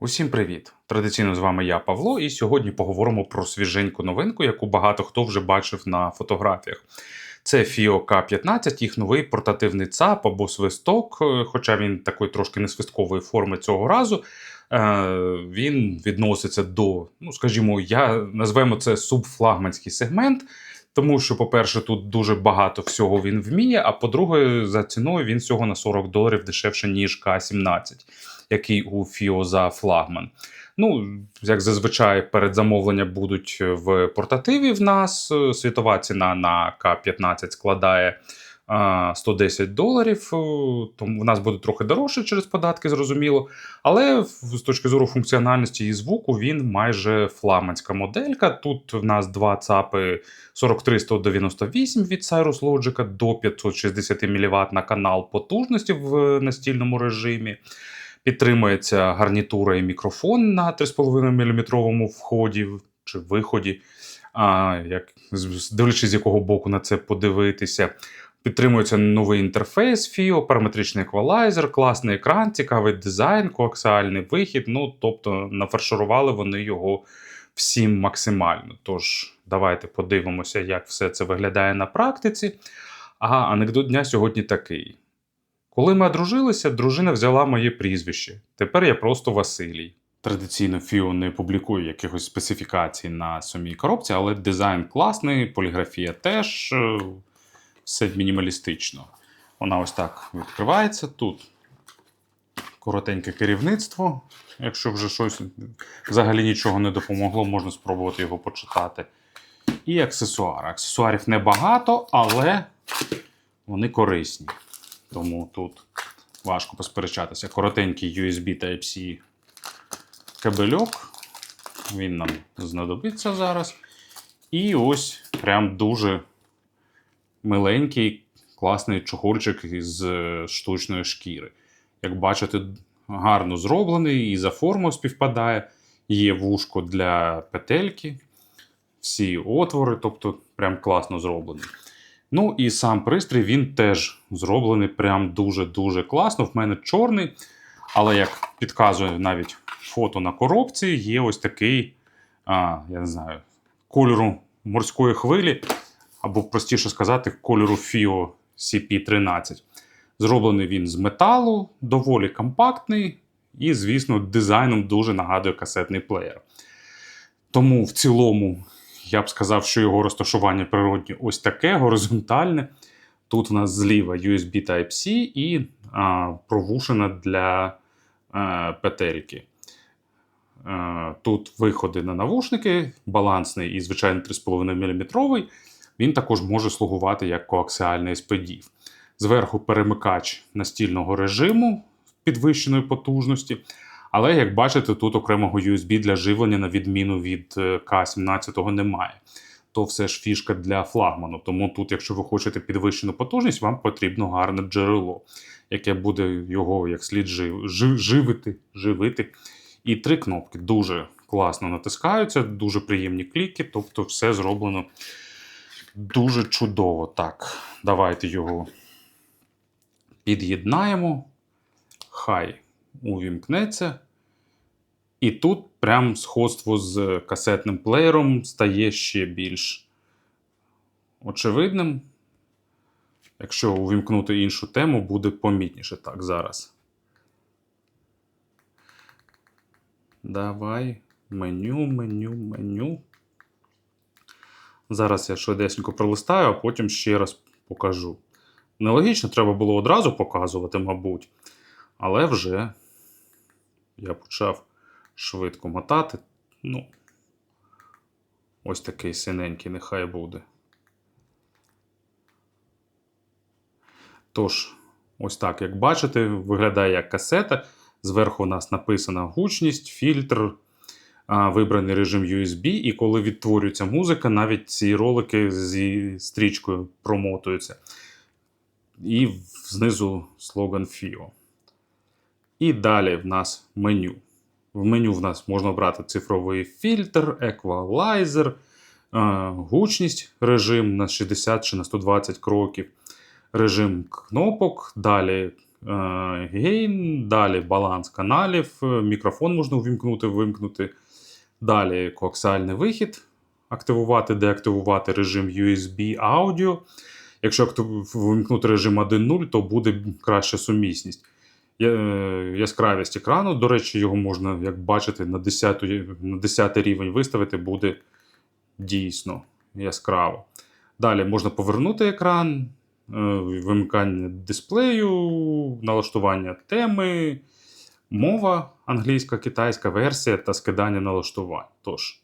Усім привіт! Традиційно з вами я, Павло, і сьогодні поговоримо про свіженьку новинку, яку багато хто вже бачив на фотографіях. Це FIO K15, їх новий портативний ЦАП або свисток, е, хоча він такої трошки не свисткової форми цього разу. Е, Він відноситься до, ну скажімо, я назвемо це субфлагманський сегмент. Тому що, по-перше, тут дуже багато всього він вміє. А по-друге, за ціною він всього на 40 доларів дешевше, ніж К-17, який у FIO за флагман. Ну, як зазвичай, передзамовлення будуть в портативі в нас. Світова ціна на К-15 складає 110 доларів, тому в нас буде трохи дорожче через податки, зрозуміло. Але з точки зору функціональності і звуку він майже флагманська моделька. Тут в нас два ЦАПи 43198 від Cyrus Logic до 560 мВт на канал потужності в настільному режимі. Підтримується гарнітура і мікрофон на 3,5 мм вході чи виході, а, як, дивлячись, з якого боку на це подивитися. Підтримується новий інтерфейс FIO, параметричний еквалайзер, класний екран, цікавий дизайн, коаксіальний вихід. Ну, тобто нафарширували вони його всім максимально. Тож, давайте подивимося, як все це виглядає на практиці. А анекдот дня сьогодні такий. Коли ми одружилися, дружина взяла моє прізвище. Тепер я просто Василій. Традиційно FIO не публікує якихось специфікацій на самій коробці, але дизайн класний, поліграфія теж, е, все мінімалістично. Вона ось так відкривається тут. Коротеньке керівництво. Якщо вже щось взагалі нічого не допомогло, можна спробувати його почитати. І аксесуари. Аксесуарів небагато, але вони корисні. Тому тут важко посперечатися. Коротенький USB Type-C кабельок. Він нам знадобиться зараз. І ось прям дуже миленький, класний чохольчик із е, штучної шкіри. Як бачите, гарно зроблений і за формою співпадає. Є вушко для петельки, всі отвори, тобто прям класно зроблений. Ну і сам пристрій він теж зроблений прям дуже-дуже класно. В мене чорний, але як підказує навіть фото на коробці, є ось такий, а, я не знаю, кольору морської хвилі, або простіше сказати, кольору FIO CP13. Зроблений він з металу, доволі компактний і, звісно, дизайном дуже нагадує касетний плеєр. Тому в цілому я б сказав, що його розташування природні ось таке, горизонтальне. Тут в нас зліва USB Type-C і а, провушена для а, петельки. А, тут виходи на навушники, балансний і, звичайно, 3,5 мм. Він також може слугувати як коаксіальний SPDIF. Зверху перемикач настільного режиму підвищеної потужності. Але, як бачите, тут окремого USB для живлення, на відміну від е, К-17 немає. То все ж фішка для флагману. Тому тут, якщо ви хочете підвищену потужність, вам потрібно гарне джерело, яке буде його як слід жив, жив, живити, живити. І три кнопки дуже класно натискаються, дуже приємні кліки, тобто все зроблено дуже чудово. Так, давайте його під'єднаємо. Хай увімкнеться. І тут прям сходство з касетним плеєром стає ще більш очевидним. Якщо увімкнути іншу тему, буде помітніше. Так, зараз. Давай. Меню, меню, меню. Зараз я швидесенько пролистаю, а потім ще раз покажу. Нелогічно треба було одразу показувати, мабуть. Але вже я почав швидко мотати. Ну, ось такий синенький, нехай буде. Тож, ось так, як бачите, виглядає як касета. Зверху у нас написана гучність, фільтр, вибраний режим USB, і коли відтворюється музика, навіть ці ролики зі стрічкою промотуються. І знизу слоган FIO. І далі в нас меню. В меню в нас можна обрати цифровий фільтр, еквалайзер, е, гучність, режим на 60 чи на 120 кроків, режим кнопок, далі е, гейн, далі баланс каналів, е, мікрофон можна увімкнути, вимкнути. Далі коаксіальний вихід, активувати, деактивувати режим USB аудіо. Якщо вимкнути режим 1.0, то буде краща сумісність. Е, Яскравість екрану, до речі, його можна, як бачите, на 10, на 10 рівень виставити, буде дійсно яскраво. Далі можна повернути екран, е, вимикання дисплею, налаштування теми, мова англійська, китайська версія та скидання налаштувань. Тож,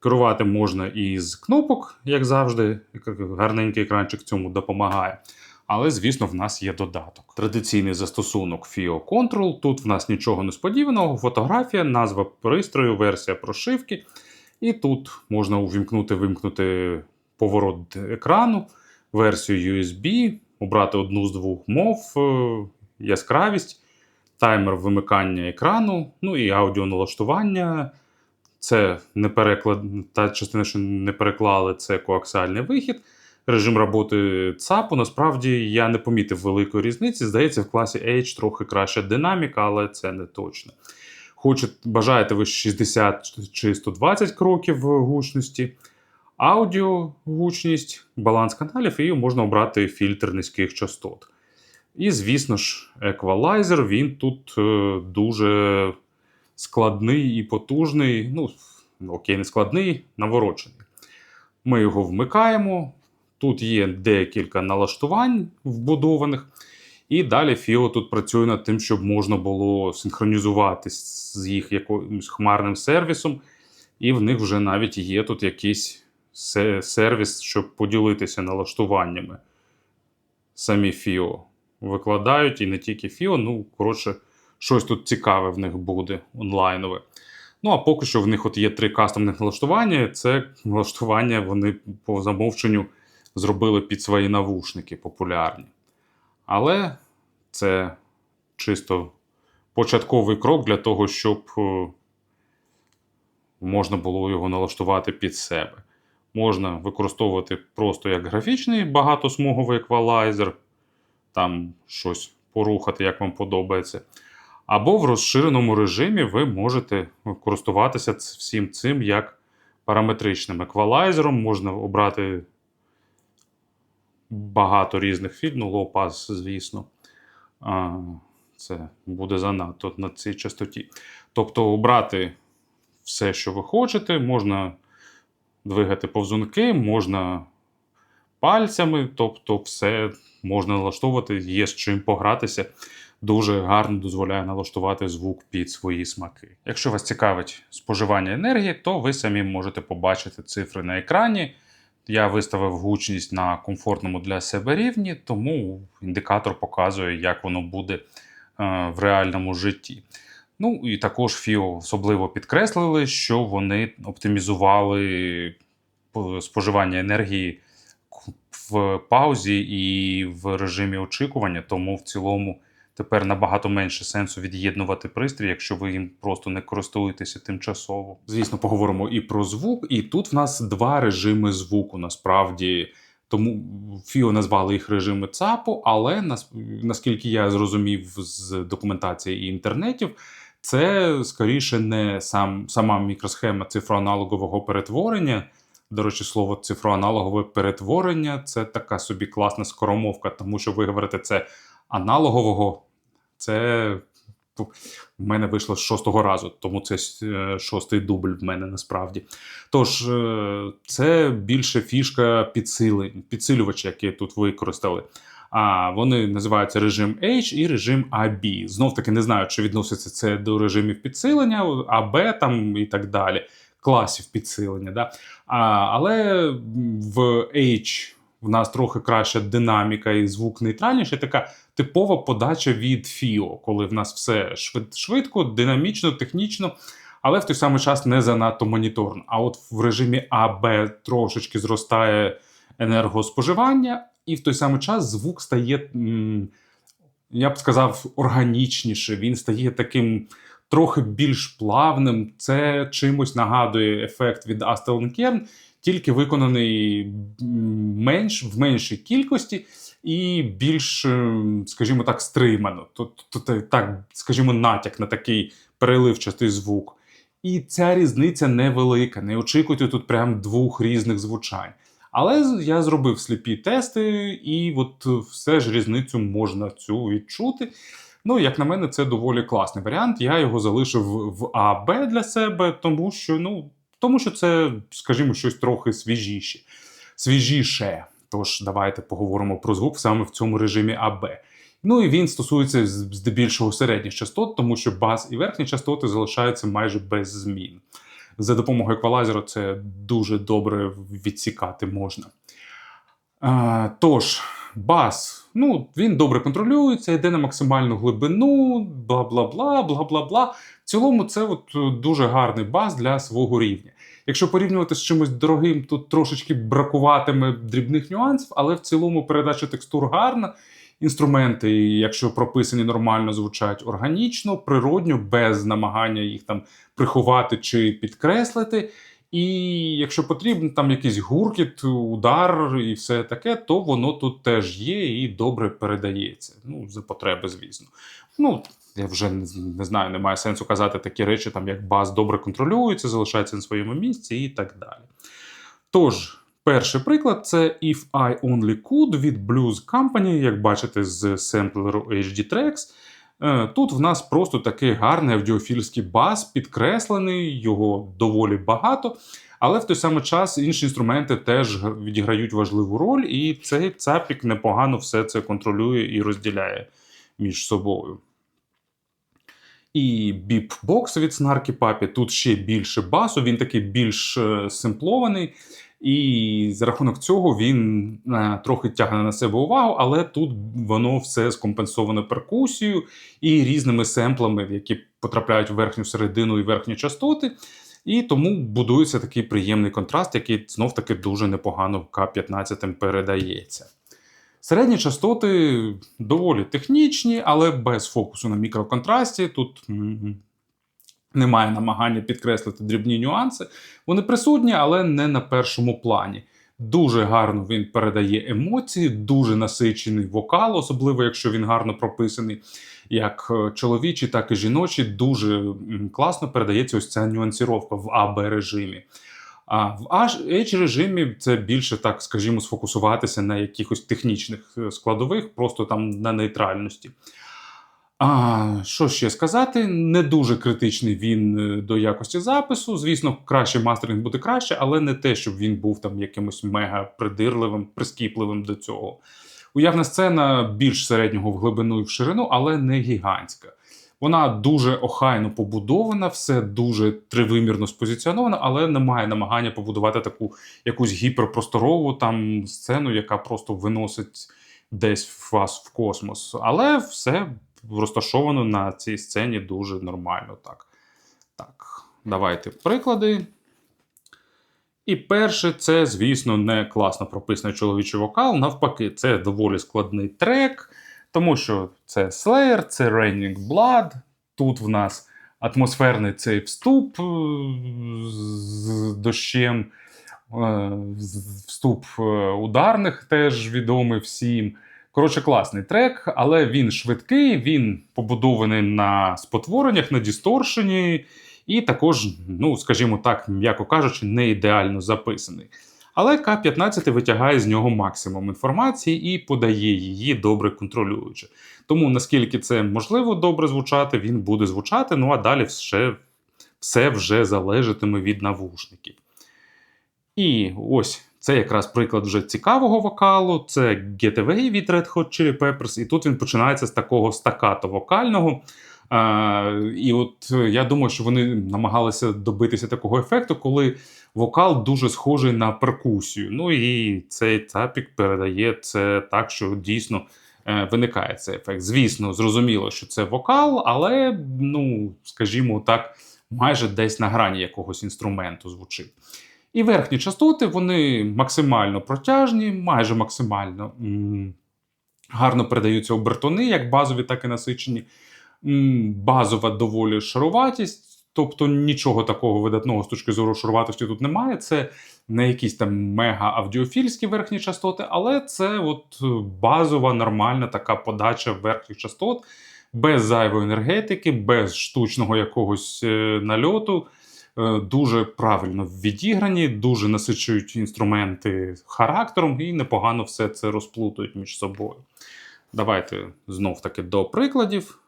керувати можна із кнопок, як завжди, гарненький екранчик цьому допомагає. Але, звісно, в нас є додаток. Традиційний застосунок FIO Control. Тут в нас нічого несподіваного, фотографія, назва пристрою, версія прошивки. І тут можна увімкнути, вимкнути поворот екрану, версію USB, обрати одну з двох мов, е, яскравість, таймер вимикання екрану, ну і аудіоналаштування. Це не переклад... та частина, що не переклали, це коаксіальний вихід. Режим роботи ЦАПу. Насправді я не помітив великої різниці. Здається, в класі H трохи краща динаміка, але це не точно. Хочете, бажаєте ви 60 чи 120 кроків гучності, аудіо гучність, баланс каналів, і можна обрати фільтр низьких частот. І, звісно ж, еквалайзер, він тут е, дуже складний і потужний. Ну, окей, не складний, наворочений. Ми його вмикаємо. Тут є декілька налаштувань вбудованих. І далі FIO тут працює над тим, щоб можна було синхронізуватись з їх якимось хмарним сервісом. І в них вже навіть є тут якийсь сервіс, щоб поділитися налаштуваннями. Самі FIO викладають і не тільки FIO, ну, коротше, щось тут цікаве в них буде онлайнове. Ну, а поки що в них от є три кастомних налаштування. Це налаштування вони по замовченню зробили під свої навушники популярні. Але це чисто початковий крок для того, щоб е, можна було його налаштувати під себе. Можна використовувати просто як графічний багатосмуговий еквалайзер, там щось порухати, як вам подобається. Або в розширеному режимі ви можете користуватися всім цим як параметричним еквалайзером. Можна обрати багато різних фільм, ну, low pass, звісно. Це буде занадто на цій частоті. Тобто обрати все, що ви хочете, можна двигати повзунки, можна пальцями, тобто все можна налаштовувати, є з чим погратися. Дуже гарно дозволяє налаштувати звук під свої смаки. Якщо вас цікавить споживання енергії, то ви самі можете побачити цифри на екрані. Я виставив гучність на комфортному для себе рівні, тому індикатор показує, як воно буде е, в реальному житті. Ну і також FIO особливо підкреслили, що вони оптимізували споживання енергії в паузі і в режимі очікування, тому в цілому тепер набагато менше сенсу від'єднувати пристрій, якщо ви їм просто не користуєтеся тимчасово. Звісно, поговоримо і про звук. І тут в нас два режими звуку. Насправді, тому FIO назвали їх режими ЦАПу, але наскільки я зрозумів з документації і інтернетів, це скоріше не сам, сама мікросхема цифроаналогового перетворення. До речі, слово цифроаналогове перетворення це така собі класна скоромовка, тому що ви говорите це аналогового. Це в мене вийшло з шостого разу, тому це е, шостий дубль в мене насправді. Тож, е, це більше фішка підсили, підсилювача, які тут використали. А вони називаються режим H і режим AB. Знов таки не знаю, чи відноситься це до режимів підсилення, AB там і так далі, класів підсилення. Да? А, але в H в нас трохи краща динаміка і звук нейтральніший, така типова подача від FIO, коли в нас все швид- швидко, динамічно, технічно, але в той самий час не занадто моніторно. А от в режимі AB трошечки зростає енергоспоживання, і в той самий час звук стає, я б сказав, органічніше. Він стає таким трохи більш плавним. Це чимось нагадує ефект від Astel Kern, тільки виконаний менш в меншій кількості. і більш, е, скажімо так, стримано. Тут так, скажімо, натяк на такий переливчатий звук. І ця різниця невелика. Не очікуйте тут прям двох різних звучань. Але я зробив сліпі тести, і от все ж різницю можна цю відчути. Ну, як на мене, це доволі класний варіант. Я його залишив в АБ для себе, тому що, ну, тому що це, скажімо, щось трохи свіжіше. свіжіше. Тож давайте поговоримо про звук саме в цьому режимі АБ. Ну і він стосується здебільшого середніх частот, тому що бас і верхні частоти залишаються майже без змін. За допомогою еквалайзера це дуже добре відсікати можна. Тож, бас, ну, він добре контролюється, йде на максимальну глибину, бла бла бла, бла бла бла. В цілому, це от е, дуже гарний бас для свого рівня. Якщо порівнювати з чимось дорогим, тут трошечки бракуватиме дрібних нюансів, але в цілому передача текстур гарна. Інструменти, якщо прописані нормально, звучать органічно, природньо, без намагання їх там приховати чи підкреслити. І якщо потрібен там якийсь гуркіт, удар і все таке, то воно тут теж є і добре передається. Ну, за потреби, звісно. Ну, я вже не, знаю, немає сенсу казати такі речі, там як бас добре контролюється, залишається на своєму місці і так далі. Тож, перший приклад це If I Only Could від Blues Company, як бачите, з семплеру HD Tracks. Е, Тут в нас просто такий гарний аудіофільський бас, підкреслений, його доволі багато. Але в той самий час інші інструменти теж відіграють важливу роль, і цей цапік непогано все це контролює і розділяє між собою. І біп-бокс від Snarky Puppy, тут ще більше басу, він такий більш е, симплований. І за рахунок цього він е, трохи тягне на себе увагу, але тут воно все скомпенсовано перкусією і різними семплами, які потрапляють в верхню середину і верхні частоти. І тому будується такий приємний контраст, який знов таки дуже непогано в К-15 передається. Середні частоти доволі технічні, але без фокусу на мікроконтрасті. Тут немає намагання підкреслити дрібні нюанси. Вони присутні, але не на першому плані. Дуже гарно він передає емоції, дуже насичений вокал, особливо якщо він гарно прописаний, як е, чоловічий, так і жіночий. Дуже класно передається ось ця нюансіровка в АБ режимі. А в H режимі це більше так, скажімо, сфокусуватися на якихось технічних е, складових, просто там на нейтральності. А, що ще сказати? Не дуже критичний він е, до якості запису. Звісно, краще мастеринг буде краще, але не те, щоб він був там якимось мега придирливим, прискіпливим до цього. Уявна сцена більш середнього в глибину і в ширину, але не гігантська. Вона дуже охайно побудована, все дуже тривимірно спозиціоновано, але немає намагання побудувати таку якусь гіперпросторову там сцену, яка просто виносить десь вас в космос. Але все розташовано на цій сцені дуже нормально. Так, так давайте приклади. І перше, це, звісно, не класно прописаний чоловічий вокал. Навпаки, це доволі складний трек, тому що це Slayer, це Raining Blood. Тут в нас атмосферний цей вступ е, з дощем, е, вступ е, ударних теж відомий всім. Коротше, класний трек, але він швидкий, він побудований на спотвореннях, на дісторшені, і також, ну, скажімо так, м'яко кажучи, не ідеально записаний. Але К-15 витягає з нього максимум інформації і подає її добре контролюючи. Тому наскільки це можливо добре звучати, він буде звучати, ну а далі все, все вже залежатиме від навушників. І ось це якраз приклад вже цікавого вокалу. Це Get Away від Red Hot Chili Peppers, і тут він починається з такого стакато вокального. А, і от е, я думаю, що вони намагалися добитися такого ефекту, коли вокал дуже схожий на перкусію. Ну і цей тапік передає це так, що дійсно е, виникає цей ефект. Звісно, зрозуміло, що це вокал, але, ну, скажімо так, майже десь на грані якогось інструменту звучить. І верхні частоти вони максимально протяжні, майже максимально гарно передаються обертони, як базові, так і насичені. Базова доволі шаруватість. Тобто нічого такого видатного з точки зору шуруватості тут немає. Це не якісь там мега аудіофільські верхні частоти, але це от базова, нормальна така подача верхніх частот, без зайвої енергетики, без штучного якогось е, нальоту. Е, Дуже правильно відіграні, дуже насичують інструменти характером і непогано все це розплутують між собою. Давайте знов таки до прикладів.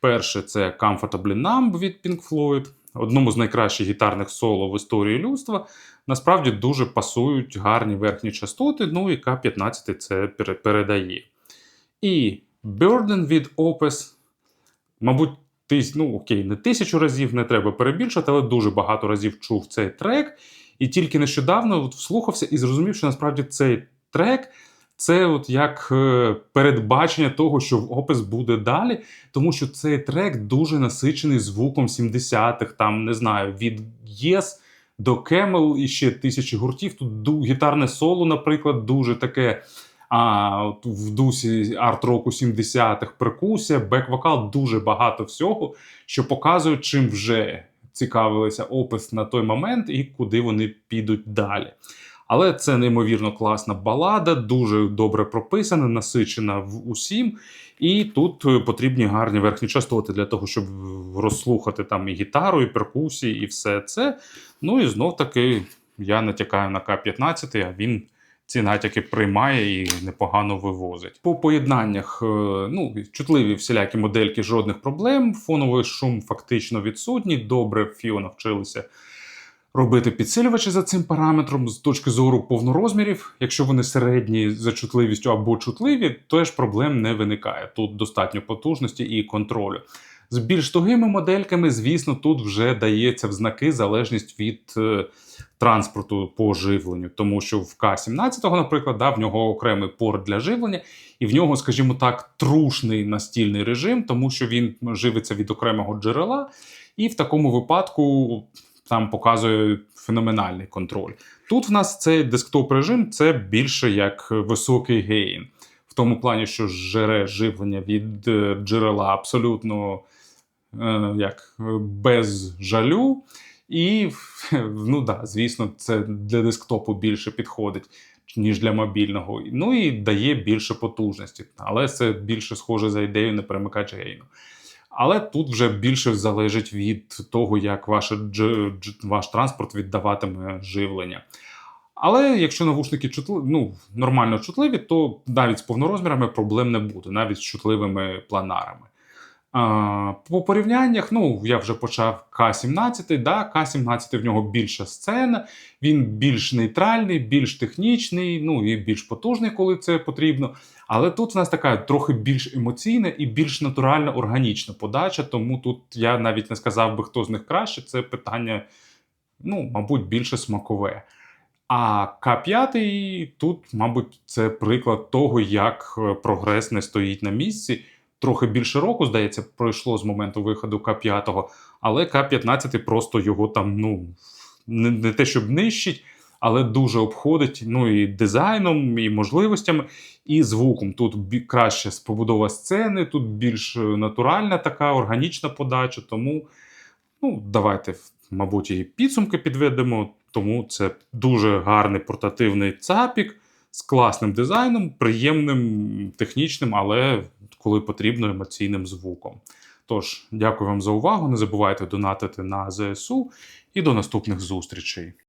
Перше це Comfortably Numb від Pink Floyd, одному з найкращих гітарних соло в історії людства. Насправді дуже пасують гарні верхні частоти, ну і К-15 це передає. І Burden від Opus, мабуть, тис, ну окей, не тисячу разів не треба перебільшувати, але дуже багато разів чув цей трек. І тільки нещодавно от вслухався і зрозумів, що насправді цей трек це от як е, передбачення того, що в опис буде далі, тому що цей трек дуже насичений звуком 70-х, там не знаю, від Yes до Camel і ще тисячі гуртів. Тут гітарне соло, наприклад, дуже таке. А в дусі арт-року 70-х перкусія, бек-вокал, дуже багато всього, що показує, чим вже цікавилися опис на той момент і куди вони підуть далі. Але це неймовірно класна балада, дуже добре прописана, насичена в усім. І тут е, потрібні гарні верхні частоти для того, щоб розслухати там і гітару, і перкусії, і все це. Ну і знов таки я натякаю на К-15, а він ці натяки приймає і непогано вивозить. По поєднаннях, е, ну, чутливі всілякі модельки, жодних проблем. Фоновий шум фактично відсутній. Добре фіо навчилися робити підсилювачі за цим параметром з точки зору повнорозмірів. Якщо вони середні за чутливістю або чутливі, теж проблем не виникає. Тут достатньо потужності і контролю. З більш тугими модельками, звісно, тут вже дається в знаки залежність від е, транспорту по живленню, тому що в К-17, наприклад, да, в нього окремий порт для живлення, і в нього, скажімо так, трушний настільний режим, тому що він живиться від окремого джерела, і в такому випадку там показує феноменальний контроль. Тут в нас цей десктоп режим це більше як високий гейн, в тому плані, що жере живлення від е, джерела абсолютно як е, без жалю. І ну да, звісно, це для десктопу більше підходить, ніж для мобільного. Ну і дає більше потужності. Але це більше схоже за ідею не перемикач гейну. Але тут вже більше залежить від того, як ваш, ваш транспорт віддаватиме живлення. Але якщо навушники чутли, ну, нормально чутливі, то навіть з повнорозмірами проблем не буде, навіть з чутливими планарами. По порівняннях, ну, я вже почав К-17, да, К-17 в нього більша сцена, він більш нейтральний, більш технічний, ну і більш потужний, коли це потрібно. Але тут в нас така трохи більш емоційна і більш натуральна, органічна подача, тому тут я навіть не сказав би, хто з них краще. Це питання, ну, мабуть, більше смакове. А К5 тут, мабуть, це приклад того, як е, прогрес не стоїть на місці. Трохи більше року, здається, пройшло з моменту виходу К5, але К15 просто його там, ну, не, не те, щоб нищить, але дуже обходить ну, і дизайном, і можливостями, і звуком. Тут краще побудова сцени, тут більш е, натуральна така органічна подача. Тому ну, давайте, мабуть, і підсумки підведемо. Тому це дуже гарний портативний цапік з класним дизайном, приємним технічним, але коли потрібно емоційним звуком. Тож, дякую вам за увагу. Не забувайте донатити на ЗСУ і до наступних зустрічей.